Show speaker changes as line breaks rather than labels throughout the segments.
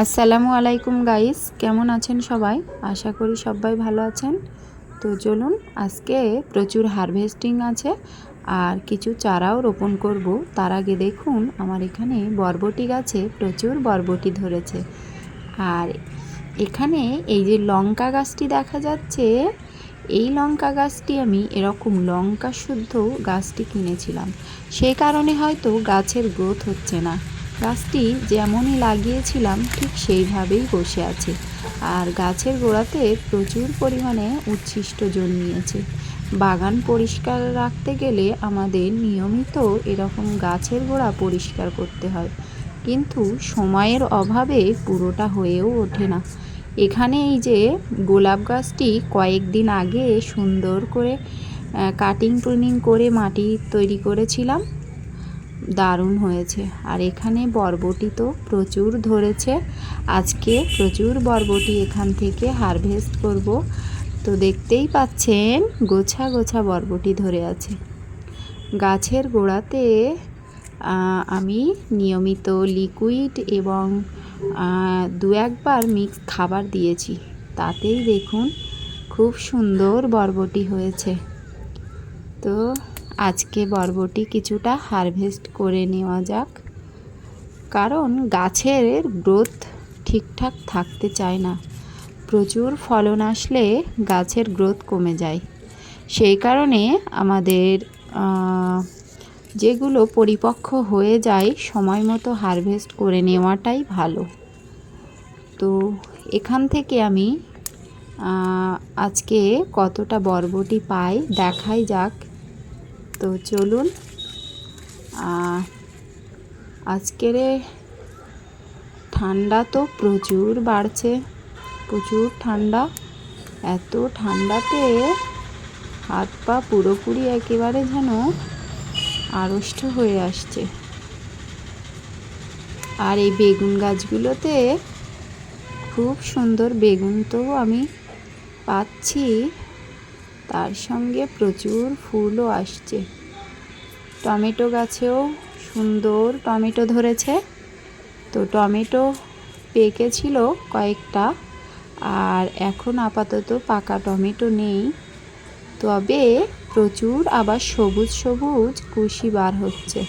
আসসালামু আলাইকুম গাইস, কেমন আছেন সবাই? আশা করি সবাই ভালো আছেন। তো চলুন, আজকে প্রচুর হারভেস্টিং আছে আর কিছু চারাও রোপণ করব। তার আগে দেখুন, আমার এখানে বরবটি গাছে প্রচুর বরবটি ধরেছে। আর এখানে এই যে লঙ্কা গাছটি দেখা যাচ্ছে, এই লঙ্কা গাছটি আমি এরকম লঙ্কা শুদ্ধ গাছটি কিনেছিলাম। সেই কারণে হয়তো গাছের গ্রোথ হচ্ছে না। গাছটি যেমনই লাগিয়েছিলাম, ঠিক সেইভাবেই বসে আছে। আর গাছের গোড়াতে প্রচুর পরিমাণে উচ্ছিষ্ট জন্মিয়েছে বাগান পরিষ্কার রাখতে গেলে আমাদের নিয়মিত এরকম গাছের গোড়া পরিষ্কার করতে হয়। কিন্তু সময়ের অভাবে পুরোটা হয়েও ওঠে না। এখানে এই যে গোলাপ গাছটি কয়েকদিন আগে সুন্দর করে কাটিং টুনিং করে মাটি তৈরি করেছিলাম। দারুণ হয়েছে। আর এখানে বরবটি তো প্রচুর ধরেছে। আজকে প্রচুর বরবটি এখান থেকে হারভেস্ট করব। তো দেখতেই পাচ্ছেন, গোছা গোছা বরবটি ধরে আছে। গাছের গোড়াতে আমি নিয়মিত লিকুইড এবং দু একবার মিক্স খাবার দিয়েছি। তাতেই দেখুন, খুব সুন্দর বরবটি হয়েছে। তো আজকে বরবটি কিছুটা হারভেস্ট করে নেওয়া যাক। কারণ গাছের গ্রোথ ঠিকঠাক থাকতে চায় না। প্রচুর ফলন আসলে গাছের গ্রোথ কমে যায়। সেই কারণে আমাদের যেগুলো পরিপক্ক হয়ে যায় সময় মতো হারভেস্ট করে নেওয়াটাই ভালো। তো এখান থেকে আমি আজকে কতটা বরবটি পাই দেখাই যাক। তো চলুন। আজকের ঠান্ডা তো প্রচুর বাড়ছে, প্রচুর ঠান্ডা। এত ঠান্ডাতে হাত পা পুরোপুরি একেবারে যেন আড়ষ্ট হয়ে আসছে। আর এই বেগুন গাছগুলোতে খুব সুন্দর বেগুন তো আমি পাচ্ছি। তার সঙ্গে প্রচুর ফুলও আসছে। টমেটো গাছেও সুন্দর টমেটো ধরেছে। তো টমেটো পেকেছিল কয়েকটা আর এখন আপাতত পাকা টমেটো নেই। তবে প্রচুর আবার সবুজ সবুজ কুশি বার হচ্ছে।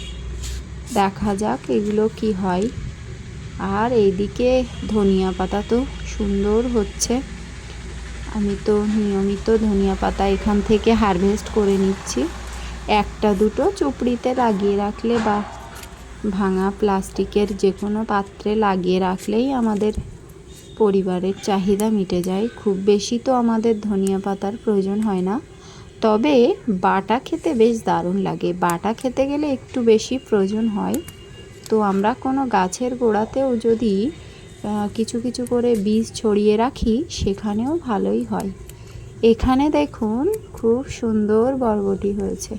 দেখা যাক এগুলো কি হয়। আর এইদিকে ধনিয়া পাতা তো সুন্দর হচ্ছে। আমি তো নিয়মিত ধনিয়া পাতা এখান থেকে হারভেস্ট করে নিচ্ছি। একটা দুটো চুপড়িতে লাগিয়ে রাখলে বা ভাঙা প্লাস্টিকের যে কোনো পাত্রে লাগিয়ে রাখলেই আমাদের পরিবারের চাহিদা মিটে যায়। খুব বেশি তো আমাদের ধনিয়া পাতার প্রয়োজন হয় না। তবে বাটা খেতে বেশ দারুণ লাগে। বাটা খেতে গেলে একটু বেশি প্রয়োজন হয়। তো আমরা কোনো গাছের গোড়াতেও যদি কিছু কিছু করে বীজ ছড়িয়ে রাখি, সেখানেও ভালোই হয়। এখানে দেখুন, খুব সুন্দর বরবটি হয়েছে।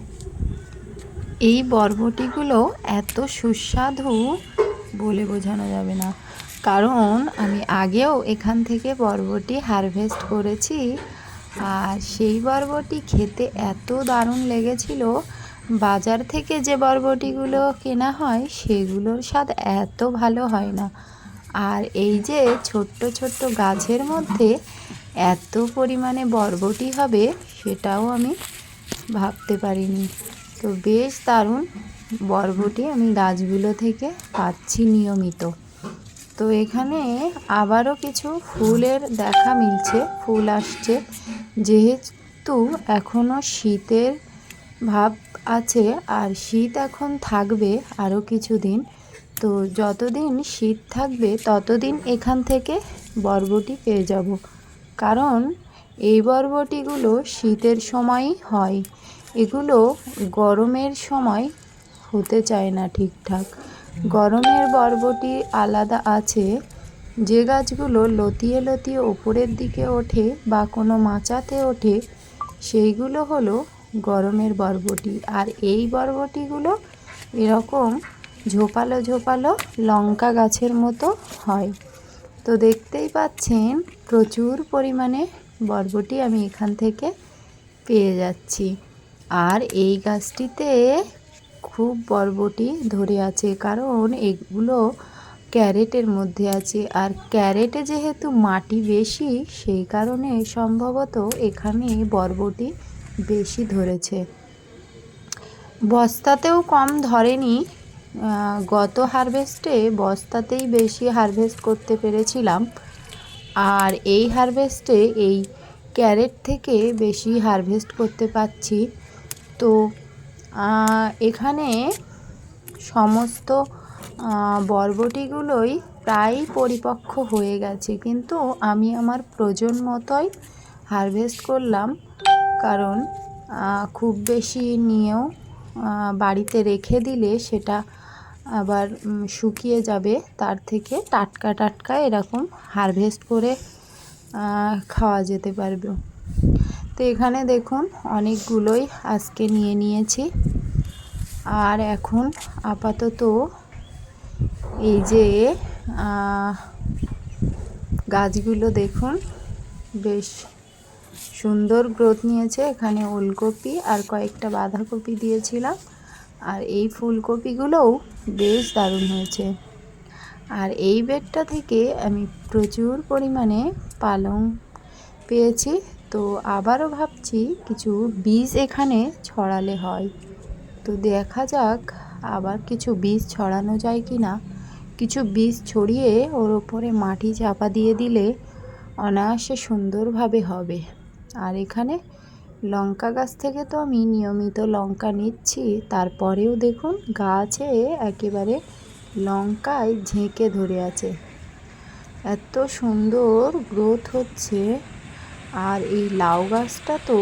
এই বরবটিগুলো এত সুস্বাদু বলে বোঝানো যাবে না। কারণ আমি আগেও এখান থেকে বরবটি হারভেস্ট করেছি, আর সেই বরবটি খেতে এত দারুণ লেগেছিল। বাজার থেকে যে বরবটিগুলো কেনা হয়, সেগুলোর স্বাদ এত ভালো হয় না। আর এই যে ছোট্ট ছোট্ট গাছের মধ্যে এত পরিমাণে বরবটি হবে, সেটাও আমি ভাবতে পারিনি। তো বেশ দারুণ বরবটি আমি গাছগুলো থেকে পাচ্ছি নিয়মিত। তো এখানে আবারও কিছু ফুলের দেখা মিলছে, ফুল আসছে। যেহেতু এখনও শীতের ভাব আছে, আর শীত এখন থাকবে আরও কিছুদিন তো যতদিন শীত থাকবে, ততদিন এখান থেকে বরবটি পেয়ে যাব। কারণ এই বরবটিগুলো শীতের সময়ই হয়। এগুলো গরমের সময় হতে চায় না ঠিকঠাক। গরমের বরবটি আলাদা আছে। যে গাছগুলো লতিয়ে লতিয়ে ওপরের দিকে ওঠে বা কোনো মাচাতে ওঠে, সেইগুলো হলো গরমের বরবটি। আর এই বরবটিগুলো এরকম ঝোপালো ঝোপালো লঙ্কা গাছের মতো হয়। তো দেখতেই পাচ্ছেন প্রচুর পরিমাণে বরবটি আমি এখান থেকে পেয়ে যাচ্ছি। আর এই গাছটিতে খুব বরবটি ধরে আছে, কারণ এগুলো ক্যারেটের মধ্যে আছে। আর ক্যারেটে যেহেতু মাটি বেশি, সেই কারণে সম্ভবত এখানে বরবটি বেশি ধরেছে। বস্তাতেও কম ধরেনি গত হারভেস্টে বস্তাতেই বেশি হারভেস্ট করতে পেরেছিলাম। আর এই হারভেস্টে এই ক্যারেট থেকে বেশি হারভেস্ট করতে পারছি তো এখানে সমস্ত বরবটিগুলোই প্রায় পরিপক্ক হয়ে গেছে। কিন্তু আমি আমার প্রয়োজন মতোই হারভেস্ট করলাম কারণ খুব বেশি নিয়েও বাড়িতে রেখে দিলে সেটা আবার শুকিয়ে যাবে, তার থেকে টাটকা টাটকা এরকম হারভেস্ট করে খাওয়া যেতে পারবে। তো এখানে দেখুন, অনেকগুলোই আজকে নিয়ে নিয়েছি। আর এখন আপাতত এই যে গাছগুলো দেখুন, বেশ সুন্দর গ্রোথ নিয়েছে। এখানে ওলকপি আর কয়েকটা বাঁধাকপি দিয়েছিলাম। আর এই ফুলকপিগুলোও বেশ দারুণ হয়েছে। আর এই বেডটা থেকে আমি প্রচুর পরিমাণে পালং পেয়েছি। তো আবারও ভাবছি কিছু বীজ এখানে ছড়ালে হয়। তো দেখা যাক আবার কিছু বীজ ছড়ানো যায় কি না কিছু বীজ ছড়িয়ে ওর ওপরে মাটি চাপা দিয়ে দিলে অনায়াসে সুন্দরভাবে হবে। আর এখানে লঙ্কা গাছ থেকে তো আমি নিয়মিত লঙ্কা নিচ্ছি। তারপরেও দেখুন, গাছে একেবারে লঙ্কায় ঝেঁকে ধরে আছে। এত সুন্দর গ্রোথ হচ্ছে। আর এই লাউ গাছটা তো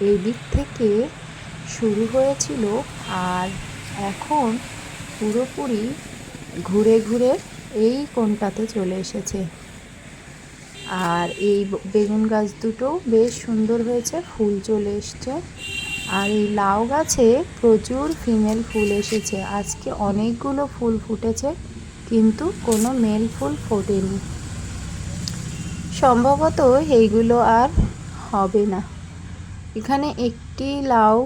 এই দিক থেকে শুরু হয়েছিল আর এখন পুরোপুরি ঘুরে ঘুরে এই কোণটাতে চলে এসেছে। আর এই বেগুন গাছ দুটো বেশ সুন্দর হয়েছে, ফুল চলে এসছে। আর এই লাউ গাছে প্রচুর ফিমেল ফুল এসেছে। আজকে অনেকগুলো ফুল ফুটেছে, কিন্তু কোনো মেল ফুল ফোটেনি। সম্ভবত এইগুলো আর হবে না। এখানে একটি লাউ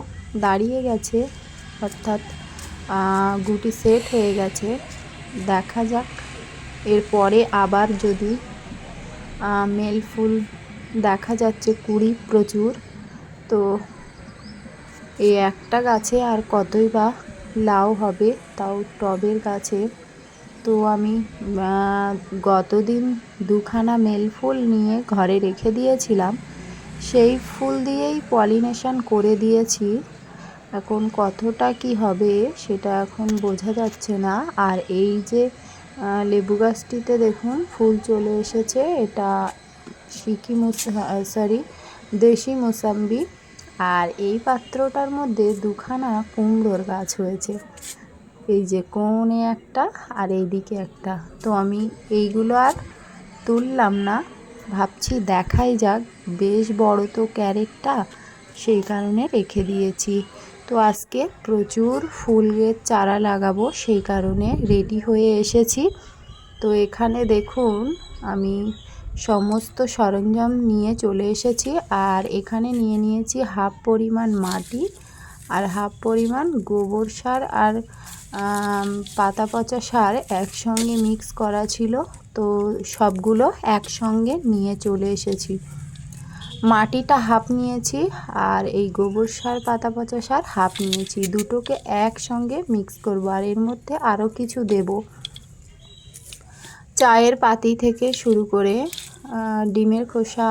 দাঁড়িয়ে গেছে, অর্থাৎ গুটি সেট হয়ে গেছে। দেখা যাক। এরপরে আবার যদি মেল ফুল দেখা যাচ্ছে, কুড়ি প্রচুর। তো এই একটা গাছে আর কতই বা লাউ হবে, তাও টবের গাছে। তো আমি গতদিন দুখানা মেল ফুল নিয়ে ঘরে রেখে দিয়েছিলাম। সেই ফুল দিয়েই পলিনেশন করে দিয়েছি। এখন কতটা কি হবে, সেটা এখন বোঝা যাচ্ছে না। আর এই যে লেবু গাছটিতে দেখুন, ফুল চলে এসেছে। এটা সিকি সরি দেশি মোসাম্বি। আর এই পাত্রটার মধ্যে দুখানা কুমড়োর গাছ হয়েছে। এই যে কোণে একটা আর এইদিকে একটা। তো আমি এইগুলো আর তুললাম না। ভাবছি দেখাই যাক। বেশ বড় তো ক্যারেটটা, সেই কারণে রেখে দিয়েছি। তো আজকে প্রচুর ফুলের চারা লাগাবো সেই কারণে রেডি হয়ে এসেছি। তো এখানে দেখুন, আমি সমস্ত সরঞ্জাম নিয়ে চলে এসেছি আর এখানে নিয়ে নিয়েছি হাফ পরিমাণ মাটি আর হাফ পরিমাণ গোবর সার আর পাতা পচা সার একসঙ্গে মিক্স করা ছিল। তো সবগুলো একসঙ্গে নিয়ে চলে এসেছি। মাটিটা হাফ নিয়েছি আর এই গোবর সার, পাতা পচা সার হাফ নিয়েছি। দুটোকে একসঙ্গে মিক্স করব আর এর মধ্যে আরও কিছু দেব। চায়ের পাতি থেকে শুরু করে ডিমের খোসা,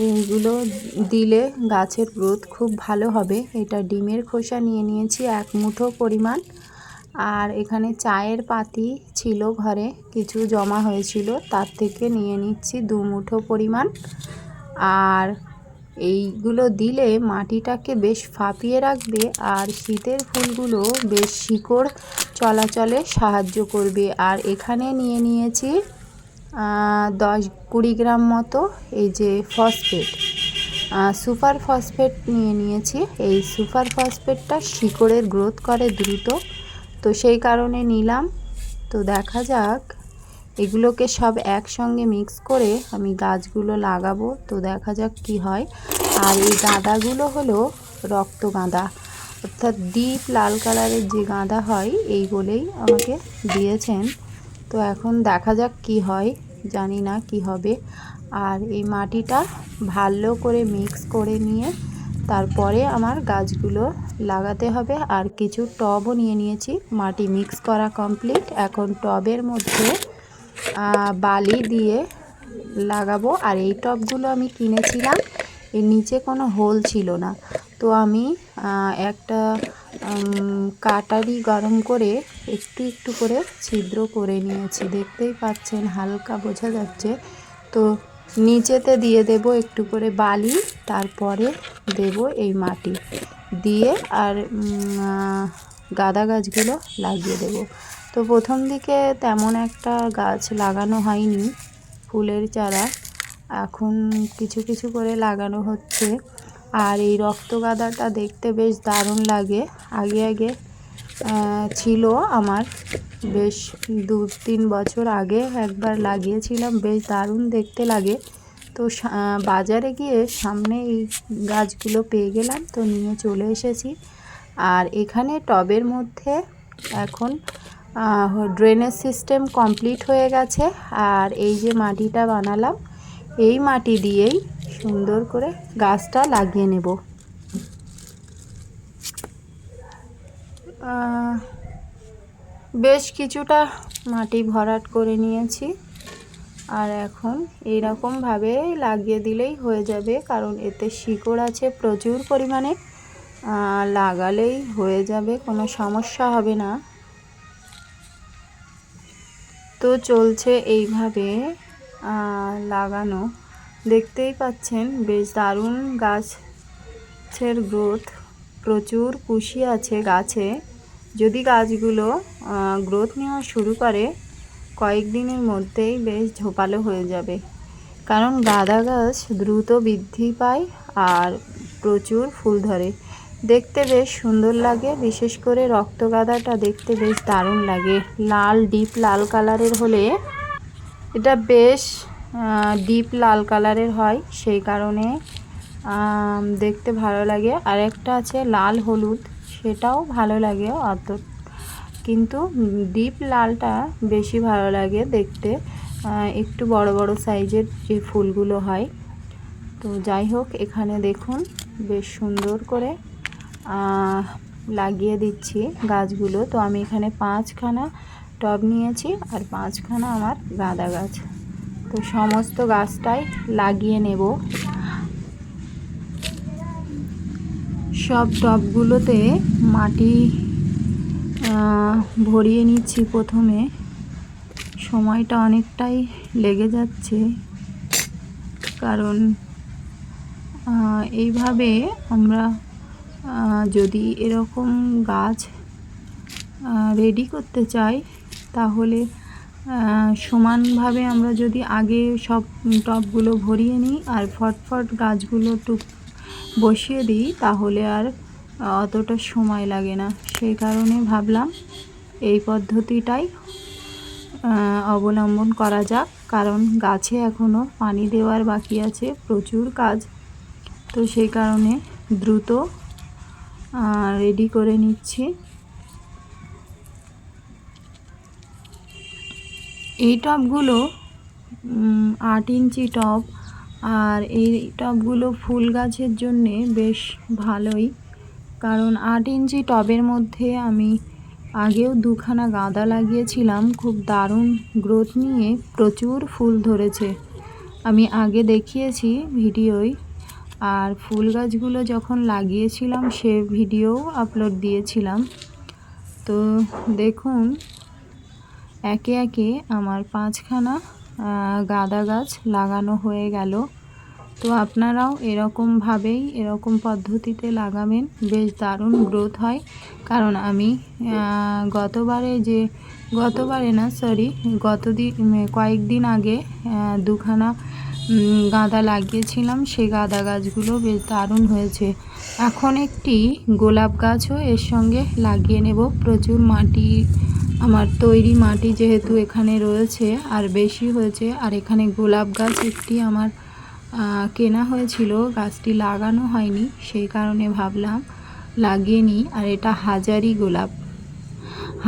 এইগুলো দিলে গাছের গ্রোথ খুব ভালো হবে। এটা ডিমের খোসা নিয়ে নিয়েছি এক মুঠো পরিমাণ। আর এখানে চায়ের পাতি ছিল ঘরে, কিছু জমা হয়েছিল, তার থেকে নিয়ে নিচ্ছি দু মুঠো পরিমাণ। আর এইগুলো দিলে মাটিটাকে বেশ ফাঁপিয়ে রাখবে আর শীতের ফুলগুলো বেশ শিকড় চলাচলে সাহায্য করবে। আর এখানে নিয়ে নিয়েছি দশ কুড়ি গ্রাম মতো এই যে ফসফেট। সুপার ফসফেট নিয়ে নিয়েছি। এই সুপার ফসফেটটা শিকড়ের গ্রোথ করে দ্রুত। তো সেই কারণে নিলাম। তো দেখা যাক এগুলোকে সব একসঙ্গে মিক্স করে আমি গাছগুলো লাগাবো। তো দেখা যাক কি হয়। আর এই গাঁদাগুলো হলো রক্ত গাঁদা। অর্থাৎ ডিপ লাল কালারের যে গাঁদা হয় এই বলেই আমাকে দিয়েছেন। তো এখন দেখা যাক কি হয়। জানি না কি হবে। আর এই মাটিটা ভালো করে মিক্স করে নিয়ে তারপরে আমার গাছগুলো লাগাতে হবে। আর কিছু টবও নিয়ে নিয়েছি। মাটি মিক্স করা কমপ্লিট এখন টবের মধ্যে বালি দিয়ে লাগাবো। আর এই টবগুলো আমি কিনেছিলাম, এর নিচে কোনো হোল ছিল না। তো আমি একটা কাটারি গরম করে একটু একটু করে ছিদ্র করে নিয়েছি। দেখতেই পাচ্ছেন, হালকা বোঝা যাচ্ছে। তো নিচেতে দিয়ে দেব একটু করে বালি, তারপরে দেব এই মাটি দিয়ে। আর গাঁদা গাছগুলো লাগিয়ে দেব। তো প্রথম দিকে তেমন একটা গাছ লাগানো হয়নি, ফুলের চারা। এখন কিছু কিছু করে লাগানো হচ্ছে। আর এই রক্ত গাঁদাটা দেখতে বেশ দারুণ লাগে। আগে আগে ছিল আমার। বেশ দু তিন বছর আগে একবার লাগিয়েছিলাম, বেশ দারুণ দেখতে লাগে। তো বাজারে গিয়ে সামনে এই গাছগুলো পেয়ে গেলাম, তো নিয়ে চলে এসেছি। আর এখানে টবের মধ্যে এখন ড্রেনেজ সিস্টেম কমপ্লিট হয়ে গেছে। আর এই যে মাটিটা বানালাম, এই মাটি দিয়েই সুন্দর করে গাছটা লাগিয়ে নেব। বেশ কিছুটা মাটি ভরাট করে নিয়েছি। আর এখন এইরকমভাবে লাগিয়ে দিলেই হয়ে যাবে, কারণ এতে শিকড় আছে প্রচুর পরিমাণে। লাগালেই হয়ে যাবে, কোনো সমস্যা হবে না। তো চলছে এইভাবে লাগানো। দেখতেই পাচ্ছেন, বেশ দারুণ গাছের গ্রোথ। প্রচুর কুশি আছে গাছে। যদি গাছগুলো গ্রোথ নেওয়া শুরু করে, কয়েকদিনের মধ্যেই বেশ ঝোপালো হয়ে যাবে। কারণ গাঁদা গাছ দ্রুত বৃদ্ধি পায় আর প্রচুর ফুল ধরে। দেখতে বেশ সুন্দর লাগে। বিশেষ করে রক্ত গাঁদাটা দেখতে বেশ দারুণ লাগে। লাল, ডিপ লাল কালারের হলে এটা বেশ ডিপ লাল কালারের হয় সেই কারণে দেখতে ভালো লাগে। আর একটা আছে লাল হলুদ, সেটাও ভালো লাগে অত কিন্তু ডিপ লালটা বেশি ভালো লাগে দেখতে। একটু বড় বড় সাইজের যে ফুলগুলো হয়। তো যাই হোক, এখানে দেখুন, বেশ সুন্দর করে লাগিয়ে দিচ্ছি গাছগুলো। তো আমি এখানে পাঁচখানা টব নিয়েছি আর পাঁচখানা আমার গাঁদা গাছ। তো সমস্ত গাছটাই লাগিয়ে নেব। সব টবগুলোতে মাটি ভরিয়ে নিচ্ছি প্রথমে। সময়টা অনেকটাই লেগে যাচ্ছে। কারণ এইভাবে আমরা যদি এরকম গাছ রেডি করতে চাই, তাহলে সমানভাবে আমরা যদি আগে সব টবগুলো ভরিয়ে নিই আর ফটফট গাছগুলো টুক বসিয়ে দিই, তাহলে আর অতটা সময় লাগে না। সেই কারণে ভাবলাম এই পদ্ধতিটাই অবলম্বন করা যাক। কারণ গাছে এখনও পানি দেওয়ার বাকি আছে, প্রচুর কাজ। তো সেই কারণে দ্রুত রেডি করে নিচ্ছি। এই টবগুলো উম, আট ইঞ্চি টব আর এই টবগুলো ফুল গাছের জন্যে বেশ ভালোই। কারণ আট ইঞ্চি টবের মধ্যে আমি আগেও দুখানা গাঁদা লাগিয়েছিলাম খুব দারুণ গ্রোথ নিয়ে প্রচুর ফুল ধরেছে। আমি আগে দেখিয়েছি ভিডিওয় আর ফুল গাছগুলো যখন লাগিয়েছিলাম সে ভিডিও আপলোড দিয়েছিলাম। তো দেখুন, একে একে আমার পাঁচখানা গাঁদা গাছ লাগানো হয়ে গেল। তো আপনারাও এরকমভাবেই এরকম পদ্ধতিতে লাগাবেন, বেশ দারুণ গ্রোথ হয়। কারণ আমি গতবারে যে, গতবারে না সরি গত দিন কয়েকদিন আগে দুখানা গাঁদা লাগিয়েছিলাম। সেই গাঁদা গাছগুলো বেশ দারুণ হয়েছে। এখন একটি গোলাপ গাছও এর সঙ্গে লাগিয়ে নেব। প্রচুর মাটি, আমার তৈরি মাটি যেহেতু এখানে রয়েছে, আর বেশি হয়েছে। আর এখানে গোলাপ গাছ একটি আমার কেনা হয়েছিল। গাছটি লাগানো হয়নি, সেই কারণে ভাবলাম লাগিয়ে নিই। আর এটা হাজারি গোলাপ।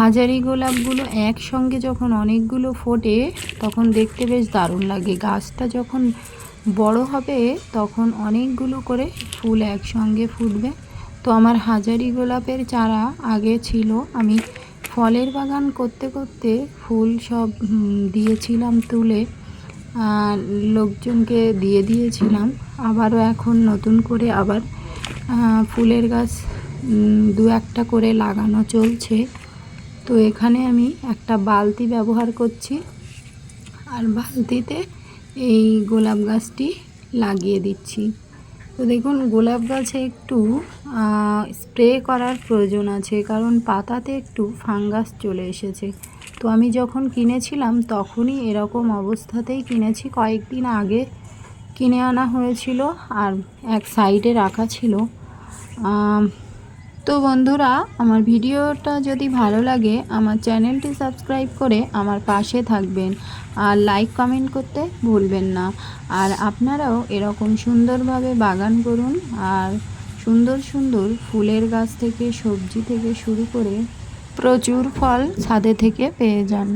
হাজারি গোলাপগুলো একসঙ্গে যখন অনেকগুলো ফোটে, তখন দেখতে বেশ দারুণ লাগে। গাছটা যখন বড় হবে, তখন অনেকগুলো করে ফুল একসঙ্গে ফুটবে। তো আমার হাজারি গোলাপের চারা আগে ছিল। আমি ফলের বাগান করতে করতে ফুল সব দিয়েছিলাম তুলে লোকজনকে দিয়ে দিয়েছিলাম। আবারও এখন নতুন করে আবার ফুলের গাছ দু একটা করে লাগানো চলছে। তো এখানে আমি একটা বালতি ব্যবহার করছি। আর বালতিতে এই গোলাপ গাছটি লাগিয়ে দিচ্ছি। তো দেখুন, গোলাপ গাছে একটু স্প্রে করার প্রয়োজন আছে, কারণ পাতাতে একটু ফাঙ্গাস চলে এসেছে। তো আমি যখন কিনেছিলাম, তখনই এরকম অবস্থাতেই কিনেছি। কয়েকদিন আগে কিনে আনা হয়েছিল, আর এক সাইডে রাখা ছিল। তো বন্ধুরা, আমার ভিডিওটা যদি ভালো লাগে, আমার চ্যানেলটি সাবস্ক্রাইব করে আমার পাশে থাকবেন। আর লাইক, কমেন্ট করতে ভুলবেন না। আর আপনারাও এরকম সুন্দরভাবে বাগান করুন আর সুন্দর সুন্দর ফুলের গাছ থেকে, সবজি থেকে শুরু করে প্রচুর ফল ছাদে থেকে পেয়ে যান।